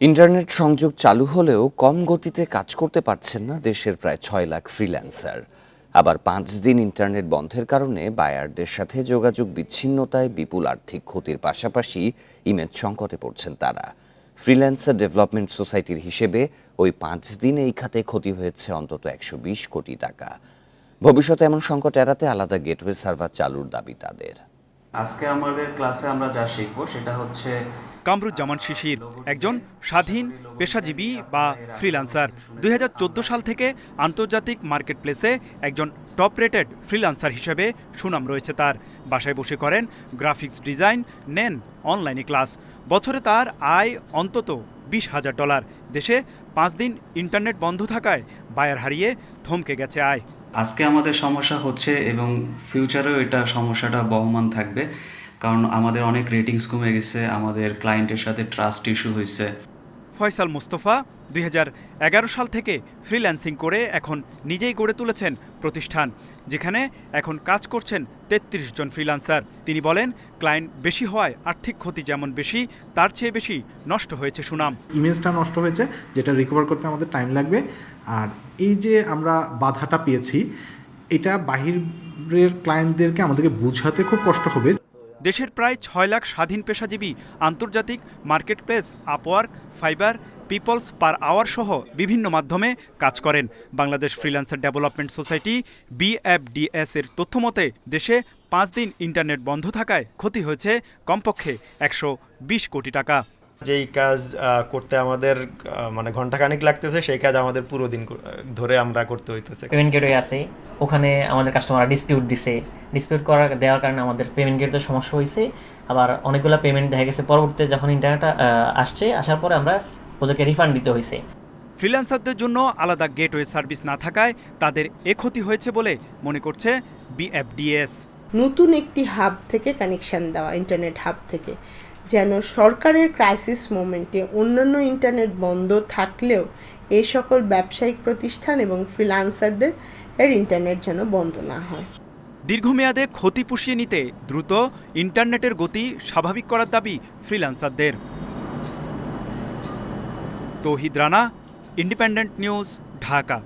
Internet সংযোগ চালু হলেও কম গতিতে কাজ করতে পারছেন না দেশের প্রায় ছয় লাখ ফ্রিল্যান্সার আবার পাঁচ দিন ইন্টারনেট বন্ধের কারণে বায়ারদের সাথে যোগাযোগ বিচ্ছিন্নতায় বিপুল আর্থিক ক্ষতির পাশাপাশি ইমেজ সংকটে পড়ছেন তারা। ফ্রিল্যান্সার ডেভেলপমেন্ট সোসাইটির হিসেবে ওই পাঁচ দিন এই খাতে ক্ষতি হয়েছে অন্তত একশো বিশ কোটি টাকা। ভবিষ্যতে এমন সংকট এড়াতে আলাদা গেটওয়ে সার্ভার চালুর দাবি তাদের। আজকে আমাদের ক্লাসে আমরা যা শিখব সেটা হচ্ছে কামরুজ্জামান শিশির, একজন স্বাধীন পেশাজীবী বা ফ্রিল্যান্সার দু হাজার চোদ্দ সাল থেকে আন্তর্জাতিক মার্কেটপ্লেসে একজন টপ রেটেড ফ্রিল্যান্সার হিসেবে সুনাম রয়েছে তার। বাসায় বসে করেন গ্রাফিক্স ডিজাইন, নেন অনলাইনে ক্লাস। বছরে তার আয় অন্তত বিশ হাজার ডলার। দেশে পাঁচ দিন ইন্টারনেট বন্ধ থাকায় বায়ার হারিয়ে থমকে গেছে আয়। আজকে আমাদের সমস্যা হচ্ছে এবং ফিউচারেও এটা সমস্যাটা বহমান থাকবে। কারণ আমাদের অনেক রেটিংস কমে গেছে আমাদের ক্লায়েন্টের সাথে ট্রাস্ট ইস্যু হয়েছে। ফয়সাল মুস্তফা দুই সাল থেকে ফ্রিল্যান্সিং করে এখন নিজেই গড়ে তুলেছেন প্রতিষ্ঠান যেখানে এখন কাজ করছেন তেত্রিশ জন ফ্রিল্যান্সার তিনি বলেন ক্লায়েন্ট বেশি হওয়ায় আর্থিক ক্ষতি যেমন বেশি তার চেয়ে বেশি নষ্ট হয়েছে সুনাম। ইমেজটা নষ্ট হয়েছে যেটা রিকভার করতে আমাদের টাইম লাগবে। আর এই যে আমরা বাধাটা পেয়েছি এটা বাহিরের ক্লায়েন্টদেরকে আমাদেরকে বোঝাতে খুব কষ্ট হবে। দেশের প্রায় ছয় লাখ স্বাধীন পেশাজীবী, আন্তর্জাতিক market place Upwork, Fiverr, people's per hour সহ বিভিন্ন মাধ্যমে কাজ করেন। Bangladesh freelancer development society, BFDS এর তথ্যমতে দেশে পাঁচ দিন ইন্টারনেট বন্ধ থাকায় ক্ষতি হয়েছে কমপক্ষে একশো বিশ কোটি টাকা। যেই কাজ করতে আমাদের মানে ঘন্টাখানিক লাগতেছে সেই কাজ আমাদের পুরো দিন ধরে আমরা করতে হইতেছে। পেমেন্ট গেটওয়ে আছে। ওখানে আমাদের কাস্টমাররা ডিসপিউট দিছে। ডিসপিউট করার দেওয়ার কারণে আমাদের পেমেন্ট গেটে সমস্যা হয়েছে আবার অনেকগুলো পেমেন্ট দেখা গেছে পরবর্তীতে যখন ইন্টারনেট আসছে আসার পরে আমরা ওদেরকে রিফান্ড দিতে হয়েছে ফ্রিল্যান্সারদের জন্য আলাদা গেটওয়ে সার্ভিস না থাকায় তাদের এ ক্ষতি হয়েছে বলে মনে করছে বিএফডিএস নতুন একটি হাব থেকে কানেকশন দেওয়া ইন্টারনেট হাব থেকে। যেন সরকারের ক্রাইসিস মোমেন্টে অন্যান্য ইন্টারনেট বন্ধ থাকলেও এই সকল ব্যবসায়িক প্রতিষ্ঠান এবং ফ্রিল্যান্সারদের এর ইন্টারনেট যেন বন্ধ না হয়। দীর্ঘমেয়াদে ক্ষতি পুষিয়ে নিতে দ্রুত ইন্টারনেটের গতি স্বাভাবিক করার দাবি ফ্রিল্যান্সারদের তৌহিদ রানা ইন্ডিপেন্ডেন্ট নিউজ ঢাকা।